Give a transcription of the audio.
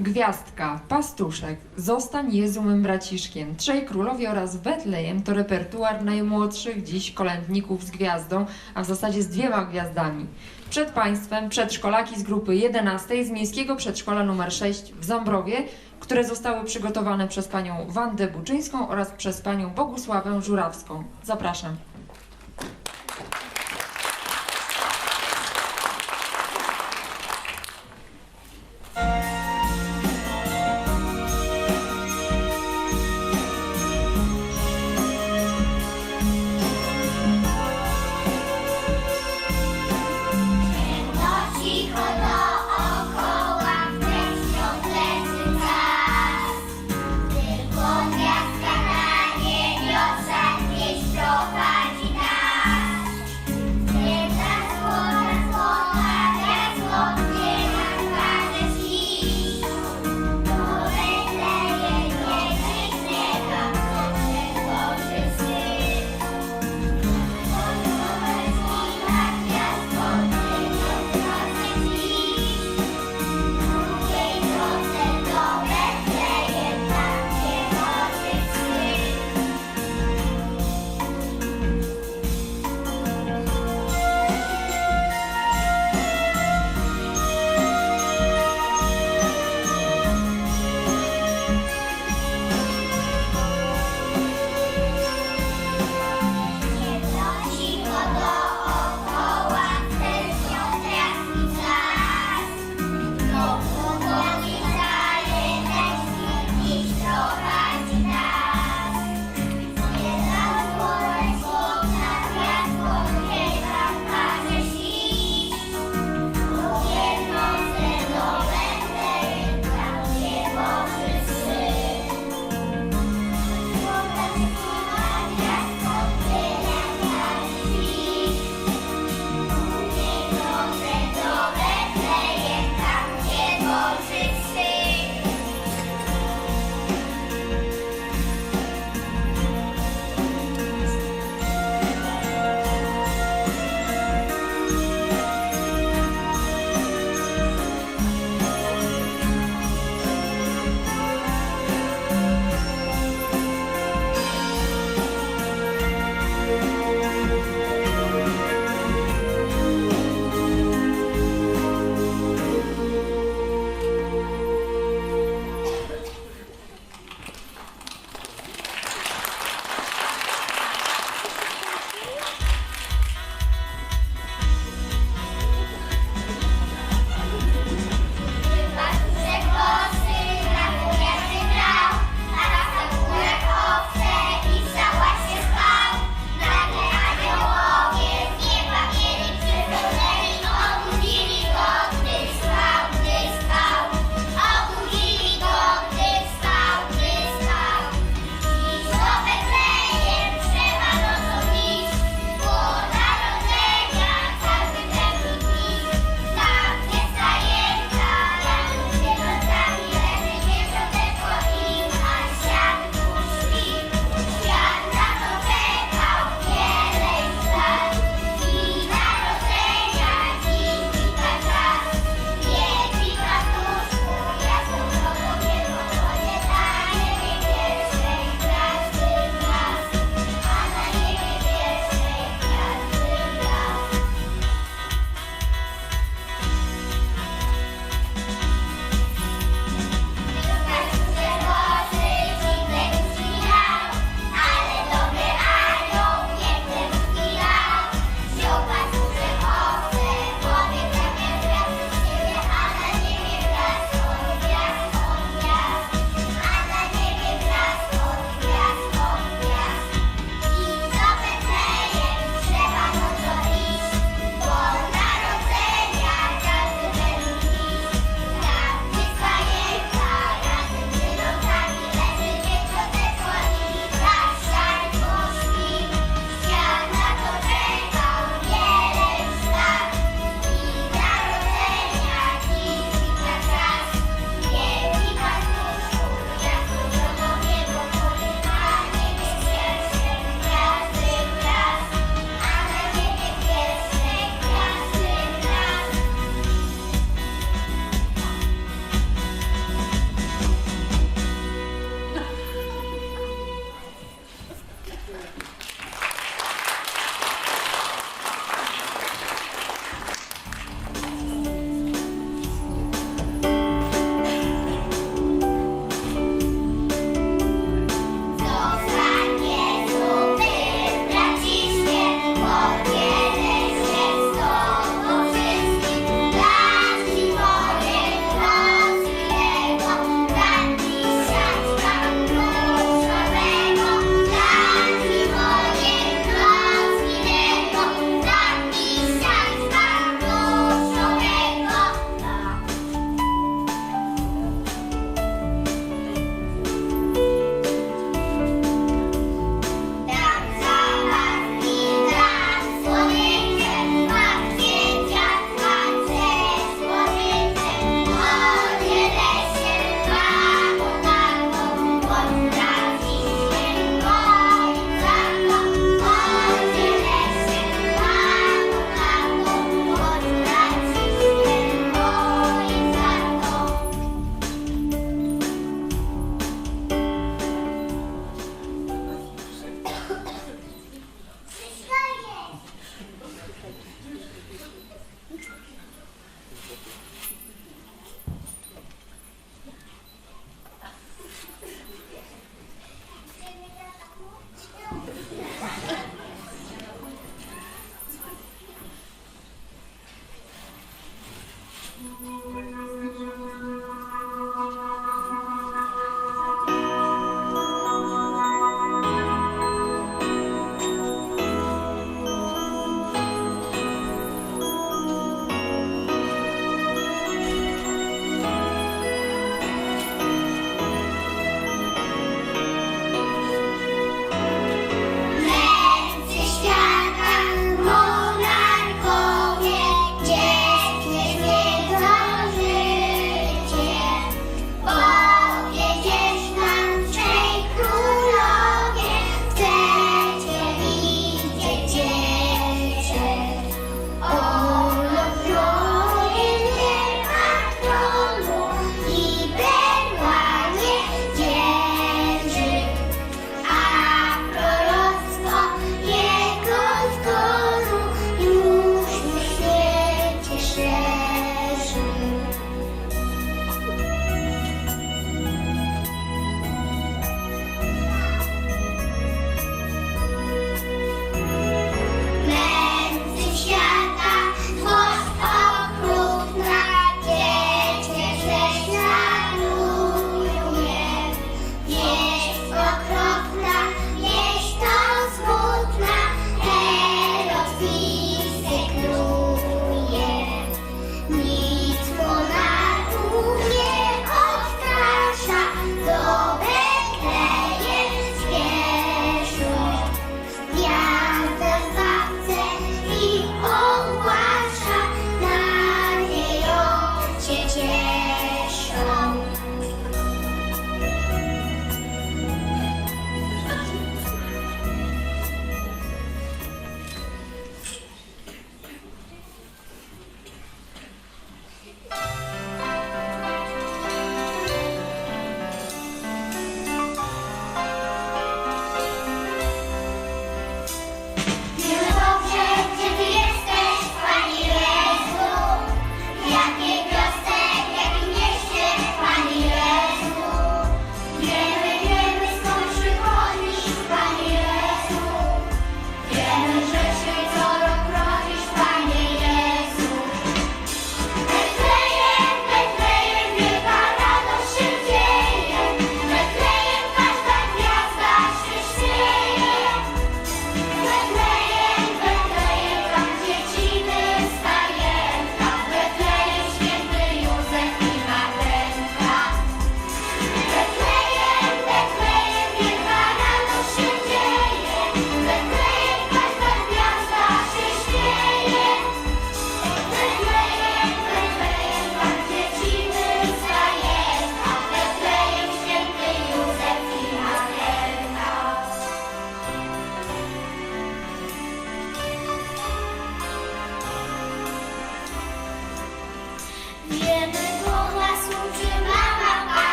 Gwiazdka, Pastuszek, Zostań Jezu mym braciszkiem, Trzej Królowie oraz Betlejem to repertuar najmłodszych dziś kolędników z gwiazdą, a w zasadzie z dwiema gwiazdami. Przed Państwem przedszkolaki z grupy 11 z Miejskiego Przedszkola nr 6 w Zambrowie, które zostały przygotowane przez panią Wandę Buczyńską oraz przez panią Bogusławę Żurawską. Zapraszam.